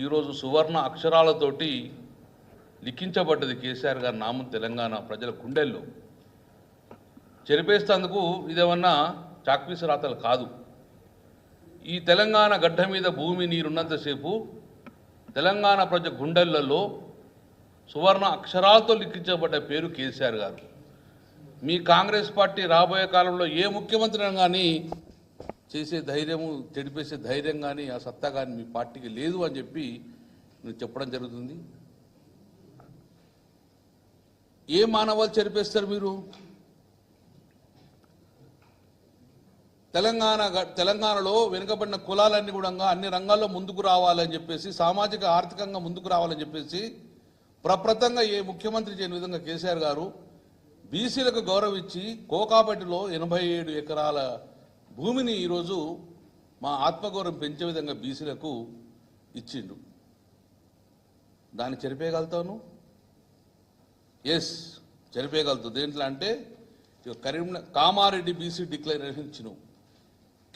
ఈరోజు సువర్ణ అక్షరాలతోటి లిఖించబడ్డది కేసీఆర్ గారి నామం తెలంగాణ ప్రజల గుండెల్లో. చెరిపేస్తేందుకు ఇదేమన్నా చాక్పీసు రాతలు కాదు. ఈ తెలంగాణ గడ్డ మీద భూమి నీరున్నంతసేపు తెలంగాణ ప్రజల గుండెలలో సువర్ణ అక్షరాలతో లిఖించబడ్డ పేరు కేసీఆర్ గారు. మీ కాంగ్రెస్ పార్టీ రాబోయే కాలంలో ఏ ముఖ్యమంత్రి కానీ చేసే ధైర్యము చెడిపేసే ధైర్యం కానీ ఆ సత్తా కానీ మీ పార్టీకి లేదు అని చెప్పి నేను చెప్పడం జరుగుతుంది. ఏ మానవాలు చెరిపేస్తారు మీరు? తెలంగాణ తెలంగాణలో వెనుకబడిన కులాలన్నీ కూడా అన్ని రంగాల్లో ముందుకు రావాలని చెప్పేసి సామాజిక ఆర్థికంగా ముందుకు రావాలని చెప్పేసి ప్రప్రతంగా ఏ ముఖ్యమంత్రి చేయని విధంగా కేసీఆర్ గారు బీసీలకు గౌరవించి ఇచ్చి కోకాపేటలో ఎనభై ఏడు ఎకరాల భూమిని ఈరోజు మా ఆత్మగౌరవం పెంచే విధంగా బీసీలకు ఇచ్చిండు దాన్ని చెరిపేయగలుగుతాను? ఎస్ చెరిపేయగలుగుతావు దేంట్లో అంటే ఇక కరీంనగర్ కామారెడ్డి బీసీ డిక్లరేషన్ ఇచ్చినావు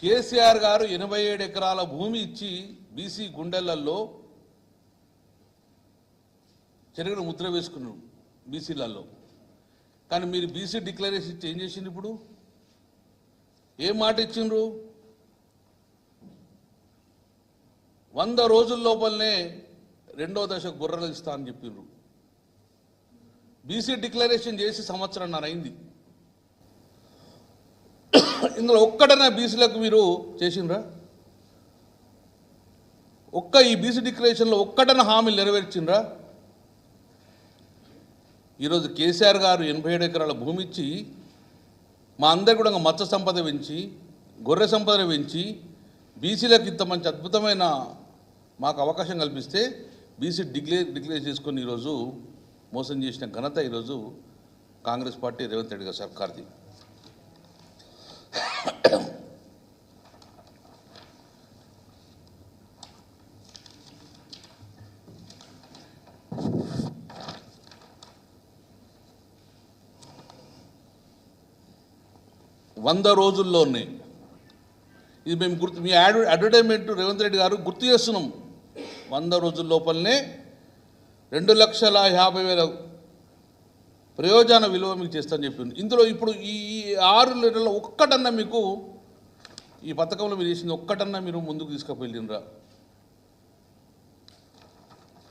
కేసీఆర్ గారు ఎనభై ఏడు ఎకరాల భూమి ఇచ్చి బీసీ గుండెలలో చెరుగును ముద్ర వేసుకున్నాడు బీసీలలో. కానీ మీరు బీసీ డిక్లరేషన్ ఇచ్చి ఏం చేసిండ్రు ఇప్పుడు? ఏం మాట ఇచ్చిండ్రు? వంద రోజుల లోపలనే రెండో దశ గుర్రలు ఇస్తా అని చెప్పిండ్రు బీసీ డిక్లరేషన్ చేసి సంవత్సరంన్నర అయింది. ఇందులో ఒక్కటన్నా బీసీలకు మీరు చేసిండ్రా? ఒక్క ఈ బీసీ డిక్లరేషన్లో ఒక్కడన హామీలు నెరవేర్చిండ్రా? ఈరోజు కేసీఆర్ గారు ఎనభై ఏడు ఎకరాల భూమి ఇచ్చి మా అందరు కూడా మత్స్య సంపద పెంచి గొర్రె సంపద పెంచి బీసీలకు ఇంత మంచి అద్భుతమైన మాకు అవకాశం కల్పిస్తే బీసీ డిక్లేర్ డిక్లేర్ చేసుకొని ఈరోజు మోసం చేసిన ఘనత ఈరోజు కాంగ్రెస్ పార్టీ రేవంత్ రెడ్డి గారి సర్కార్ది. వంద రోజుల్లోనే ఇది మేము గుర్తు మీ యాడ్ అడ్వర్టైజ్మెంట్ రేవంత్ రెడ్డి గారు గుర్తు చేస్తున్నాం. వంద రోజుల లోపలనే రెండు లక్షల యాభై వేల ప్రయోజన విలువ మీకు చేస్తానని చెప్పింది. ఇందులో ఇప్పుడు ఈ ఆరు నెలల్లో ఒక్కటన్నా మీకు ఈ పథకంలో మీరు చేసింది ఒక్కటన్నా మీరు ముందుకు తీసుకుపోయిండ్రా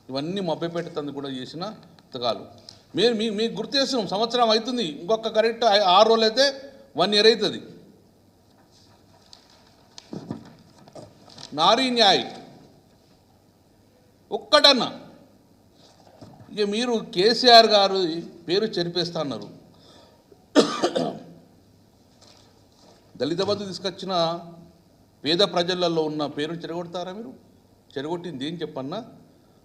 ఇవన్నీ మభ్యపెట్టేందుకు కూడా చేసిన పథకాలు మీరు మీ మీకు గుర్తు చేస్తున్నాం. సంవత్సరం అవుతుంది. ఇంకొక కరెక్ట్ ఆరు రోజులు అయితే వన్ ఇయర్ అవుతుంది. నారీ న్యాయ్. ఒక్కటన్నా. ఇక మీరు కేసీఆర్ గారు పేరు చెరిపేస్తా అన్నారు దళిత బంధు తీసుకొచ్చిన పేద ప్రజలలో ఉన్న పేరు చెరగొడతారా మీరు? చెరగొట్టింది ఏం చెప్పన్నా?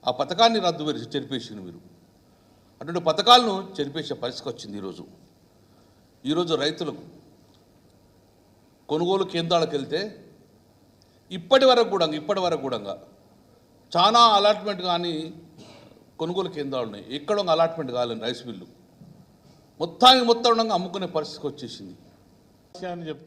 ఆ పథకాన్ని రద్దు పరిచి చెరిపేసింది మీరు. అటువంటి పథకాలను చెరిపేసే పరిస్థితి వచ్చింది ఈరోజు. ఈరోజు రైతులకు. కొనుగోలు కేంద్రాలకు వెళ్తే ఇప్పటి వరకు కూడా ఇప్పటి వరకు కూడా చాలా అలాట్మెంట్ కానీ కొనుగోలు కేంద్రాలు ఉన్నాయి. ఎక్కడ అలాట్మెంట్ కాలేదు రైస్ మిల్లు. మొత్తానికి మొత్తం ఉండగా అమ్ముకునే పరిస్థితికి వచ్చేసింది. అని చెప్తూ